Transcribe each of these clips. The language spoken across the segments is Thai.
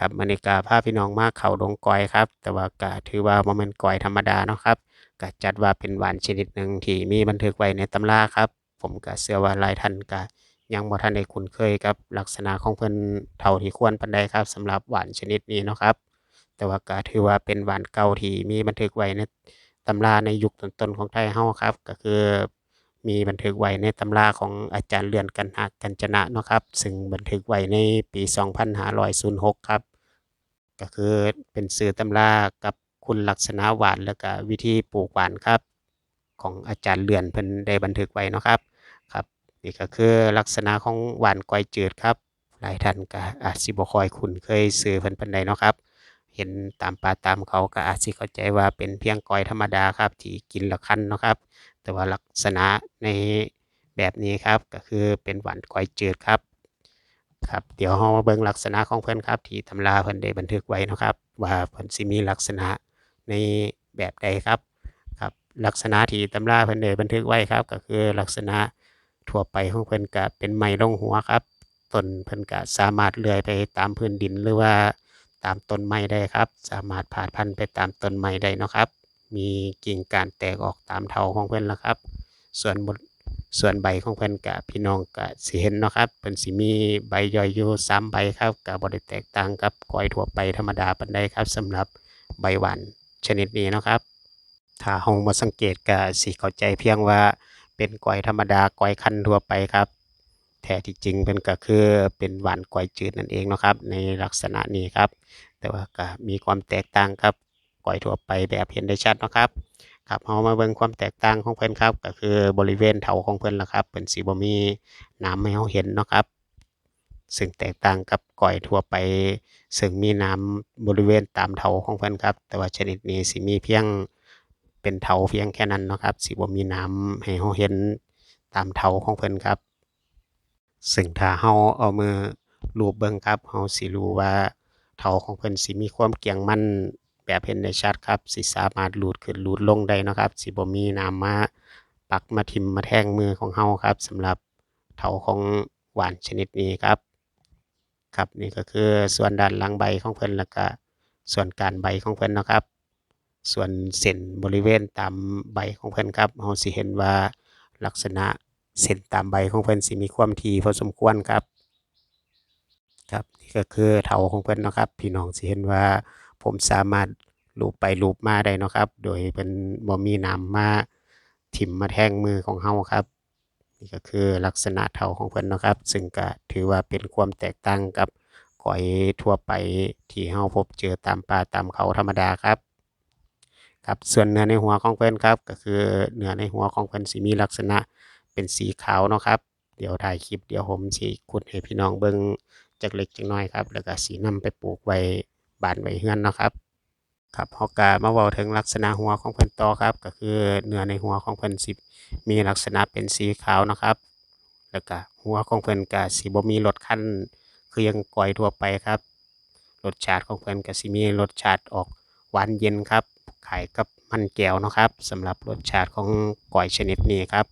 ครับมื้อนี้ก็พาพี่น้องมาเขาดงกอยครับ แต่ว่าก็ถือว่าบ่แม่นกอยธรรมดาเนาะครับก็จัดว่าเป็นหวานชนิดหนึ่งที่มีบันทึกไว้ในตำราครับ ผมก็เชื่อว่าหลายท่านก็ยังบ่ทันได้คุ้นเคยกับลักษณะของเพิ่นเท่าที่ควรปานใดครับสำหรับหวานชนิดนี้เนาะครับ แต่ว่าก็ถือว่าเป็นหวานเก่าที่มีบันทึกไว้ในตำราในยุคต้นๆของไทยเฮาครับ ก็คือมีบันทึกไว้ในตำราของอาจารย์เลื่อนกันหากกัญจนะเนาะครับ ซึ่งบันทึกไว้ในปี 2506 ครับ ก็คือเป็นสื่อตำรากับคุณลักษณะหวานแล้วก็วิธีปลูกหวานครับ ของอาจารย์เลือนเพิ่นได้บันทึกไว้นะครับครับนี่ก็คือลักษณะของหวานก้อยจืดครับ หลายท่านก็อาจสิบ่คอยคุ้นเคยชื่อเพิ่นปานใดเนาะครับ เห็นตามป่าตามเขาก็อาจสิเข้าใจว่าเป็นเพียงก้อยธรรมดาครับ ที่กินล้วคันเนาะครับ แต่ว่าลักษณะในแบบนี้ครับก็คือเป็นหวานก้อยจืดครับ ครับเดี๋ยวเรามาเบิ่งลักษณะของเพิ่นครับ ที่ตำราเพิ่นได้บันทึกไว้นะครับ ว่าเพิ่นสิมีลักษณะในแบบใดครับครับ ลักษณะที่ตำราเพิ่นได้บันทึกไว้ครับ ก็คือลักษณะทั่วไปของเพิ่นก็เป็นไม้ลงหัวครับต้นเพิ่นก็สามารถเลื้อยไปตามพื้นดินหรือว่าตามต้นไม้ได้ครับ สามารถพาพันธุ์ไปตามต้นไม้ได้นะครับ มีกิ่งก้านแตกออกตามเถาของเพิ่นแล้วครับ ส่วนบท ส่วนใบของเพิ่นก็พี่น้องก็สิเห็นเนาะครับเพิ่นสิมีใบย่อยอยู่3ใบครับก็บ่ได้แตกต่างกับก้อยทั่วไปธรรมดาปานใดครับสำหรับใบหวานชนิดนี้เนาะครับ ถ้าเราบ่สังเกตก็สิเข้าใจเพียงว่าเป็นก้อยธรรมดาก้อยคันทั่วไปครับแท้ที่จริงเพิ่นก็คือเป็นหวานก้อยจืดนั่นเองเนาะครับ ในลักษณะนี้ครับ แต่ว่าก็มีความแตกต่างกับก้อยทั่วไปแบบเห็นได้ชัดเนาะครับ ครับเรามาเบิ่งความแตกต่างของเพิ่นครับก็คือบริเวณเถาของเพิ่นละครับเพิ่นสิบ่มีน้ำให้เราเห็นเนาะครับ ซึ่งแตกต่างกับก้อยทั่วไป ซึ่งมีน้ำบริเวณตามเถาของเพิ่นครับ แต่ว่าชนิดนี้สิมีเพียงเป็นเถาเพียงแค่นั้นเนาะครับสิบ่มีน้ำให้เราเห็นตามเถาของเพิ่นครับ ซึ่งถ้าเราเอามือลูบเบิ่งครับเราสิรู้ว่าเถาของเพิ่นสิมีความเกี่ยงมัน แบบเห็นได้ชัดครับ สิสามารถรูดขึ้นรูดลงได้นะครับ สิบ่มีน้ำมาปักมาทิมมาแทงมือของเราครับสำหรับเถาของหวานชนิดนี้ครับ ครับนี่ก็คือส่วนด้านหลังใบของเพิ่นแล้วก็ส่วนกานใบของเพิ่นนะครับ ส่วนเส้นบริเวณตามใบของเพิ่นครับเราสิเห็นว่าลักษณะเส้นตามใบของเพิ่นสิมีความถี่พอสมควรครับ ครับนี่ก็คือเถาของเพิ่นนะครับ พี่น้องสิเห็นว่า ผมสามารถลูบไปลูบมาได้เนาะครับ โดยเพิ่นบ่มีน้ำมาทิ่มมาแทงมือของเราครับ นี่ก็คือลักษณะเถาของเพิ่นนะครับ ซึ่งก็ถือว่าเป็นความแตกต่างกับก้อยทั่วไปที่เราพบเจอตามป่าตามเขาธรรมดาครับครับส่วนเนื้อในหัวของเพิ่นครับ ก็คือเนื้อในหัวของเพิ่นสิมีลักษณะเป็นสีขาวเนาะครับ เดี๋ยวถ่ายคลิปเดี๋ยวผมสิขุดให้พี่น้องเบิ่งจักเล็กจักน้อยครับ แล้วก็สินำไปปลูกไว้ บ้านไว้เรือนเนาะครับครับเราก็มาเว้าถึงลักษณะหัวของเพิ่นต่อครับ ก็คือเนื้อในหัวของเพิ่นสิมีลักษณะเป็นสีขาวนะครับ แล้วก็หัวของเพิ่นก็สิบ่มีรสคั้นคือยังก้อยทั่วไปครับรสชาติของเพิ่นก็สิมีรสชาติออกหวานเย็นครับคล้ายกับมันแก้วนะครับสำหรับรสชาติของก้อยชนิดนี้ครับ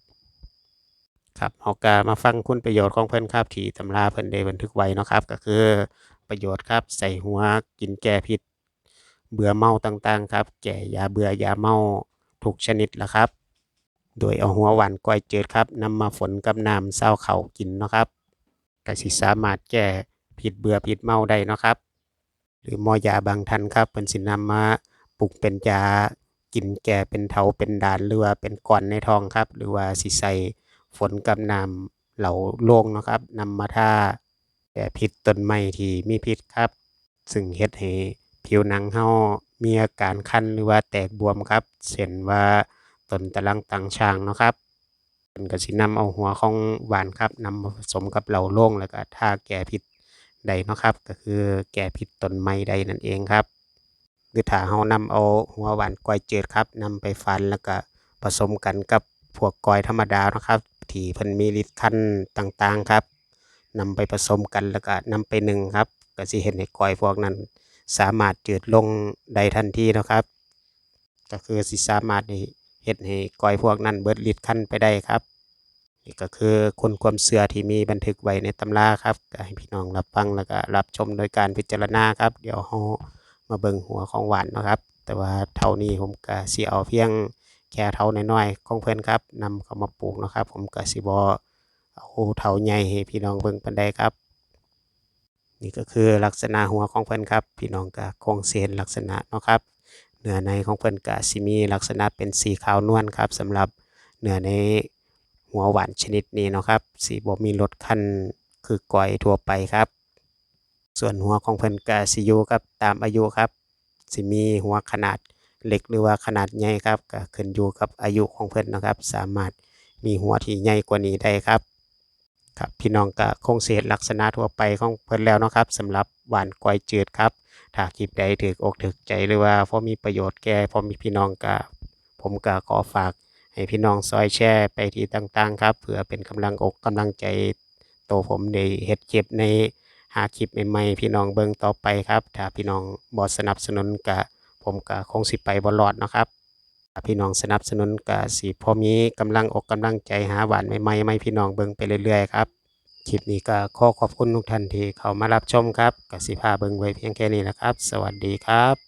ครับเราก็มาฟังคุณประโยชน์ของเพิ่นครับที่ตำราเพิ่นได้บันทึกไว้นะครับ ก็คือ ประโยชน์ครับ ใส่หัวกินแก้พิษ เบื่อเมาต่างๆ ครับ แก้ยาเบื่อยาเมาทุกชนิดละครับ โดยเอาหัวหวานก้อยเจืดครับนำมาฝนกับน้ำเซาเขากินนะครับก็สิสามารถแก้พิษเบื่อพิษเมาได้นะครับ หรือมอยาบางท่านครับเพิ่นสินำมาปลูกเป็นยากินแก้เป็นเถาเป็นดานหรือว่าเป็นก้อนในทองครับ หรือว่าสิใส่ฝนกับน้ำเหลาโล่งนะครับนำมาท่า แก้พิษต้นไม้ที่มีพิษครับ ซึ่งเฮ็ดให้ผิวหนังเฮามีอาการคันหรือว่าแตกบวมครับเช่นว่าต้นตะลังตังช่างเนาะครับเพิ่นกสินำเอาหัวของหวานครับนำมาผสมกับเหลาโล่งแล้วก็ทาแก้พิษได้เนาะครับ ก็คือแก้พิษต้นไม้ได้นั่นเองครับหรือถ้าเรานำเอาหัวหวานก้อยจืดครับนำไปฟันแล้วก็ผสมกันกับพวกก้อยธรรมดานะครับที่เพิ่นมีฤทธิ์คันต่างๆครับ นำไปผสมกันแล้วก็นำไปหนึ่งครับก็สิเฮ็ดให้กอยพวกนั้น สามารถจืดลงได้ทันทีนะครับ ก็คือสิสามารถให้เฮ็ดให้ก้อยพวกนั้นเบิดฤทธิ์คั้นไปได้ครับนี่ก็คือคนความเชื่อที่มีบันทึกไว้ในตำราครับก็ให้พี่น้องรับฟังแล้วก็รับชมโดยการพิจารณาครับ เดี๋ยวเรามาเบิ่งหัวของหวานนะครับ แต่ว่าเท่านี้ผมก็สิเอาเพียงแค่เท่าน้อยๆของเพิ่อนครับนำเข้ามาปลูกนะครับ ผมก็สิบ่ เอาเท่าใหญ่ให้พี่น้องเบิ่งปานใดครับ นี่ก็คือลักษณะหัวของเพิ่นครับ พี่น้องก็คงสิเห็นลักษณะเนาะครับเนื้อในของเพิ่นก็สิมีลักษณะเป็นสีขาวนวลครับสำหรับเนื้อในหัวหวานชนิดนี้เนาะครับ สีบ่มีรสคันคือก้อยทั่วไปครับ ส่วนหัวของเพิ่นก็สิอยู่กับตามอายุครับสิมีหัวขนาดเล็กหรือว่าขนาดใหญ่ครับก็ขึ้นอยู่กับอายุของเพิ่นนะครับ สามารถมีหัวที่ใหญ่กว่านี้ได้ครับ ครับพี่น้องก็คงสิเห็นลักษณะทั่วไปของเพิ่นแล้วนะครับสำหรับหวานก้อยจืดครับ ถ้าคลิปใดถูกอกถูกใจหรือว่าพอมีประโยชน์แก่พอมีพี่น้องก็ผมก็ขอฝากให้พี่น้องซอยแชร์ไปที่ต่างๆ ครับเพื่อเป็นกำลังอกกำลังใจโตผมได้เฮ็ดคลิปในหาคลิปใหม่ๆพี่น้องเบิ่งต่อไปครับ ถ้าพี่น้องบ่สนับสนุนก็ผมก็คงสิไปบ่รอดนะครับ พี่น้องสนับสนุนก็สิพอมีกำลังอกกำลังใจหาหวานใหม่ๆไม่พี่น้องเบิ่งไปเรื่อยๆครับคลิปนี้ก็ขอขอบคุณทุกท่านที่เข้ามารับชมครับกสิพาเบิ่งไว้เพียงแค่นี้นะครับ สวัสดีครับ